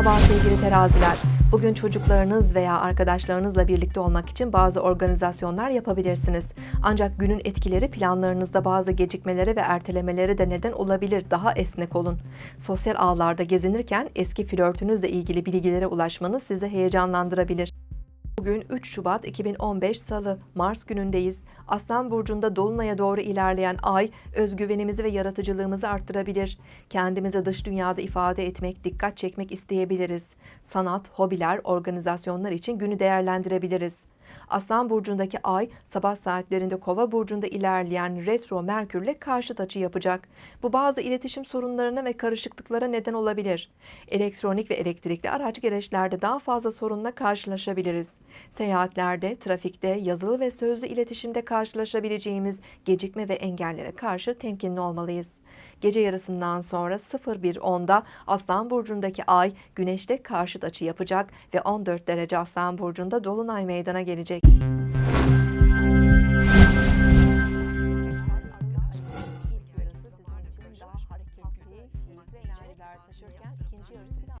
Merhaba sevgili teraziler. Bugün çocuklarınız veya arkadaşlarınızla birlikte olmak için bazı organizasyonlar yapabilirsiniz. Ancak günün etkileri planlarınızda bazı gecikmelere ve ertelemelere de neden olabilir. Daha esnek olun. Sosyal ağlarda gezinirken eski flörtünüzle ilgili bilgilere ulaşmanız sizi heyecanlandırabilir. Bugün 3 Şubat 2015 Salı, Mars günündeyiz. Aslan Burcu'nda Dolunay'a doğru ilerleyen ay, özgüvenimizi ve yaratıcılığımızı arttırabilir. Kendimizi dış dünyada ifade etmek, dikkat çekmek isteyebiliriz. Sanat, hobiler, organizasyonlar için günü değerlendirebiliriz. Aslan Burcu'ndaki ay, sabah saatlerinde Kova Burcu'nda ilerleyen retro Merkürle karşıt açı yapacak. Bu bazı iletişim sorunlarına ve karışıklıklara neden olabilir. Elektronik ve elektrikli araç gereçlerde daha fazla sorunla karşılaşabiliriz. Seyahatlerde, trafikte, yazılı ve sözlü iletişimde karşılaşabileceğimiz gecikme ve engellere karşı temkinli olmalıyız. Gece yarısından sonra 01.10'da Aslan Burcu'ndaki ay Güneş'te karşıt açı yapacak ve 14 derece Aslan Burcu'nda Dolunay meydana gelecek.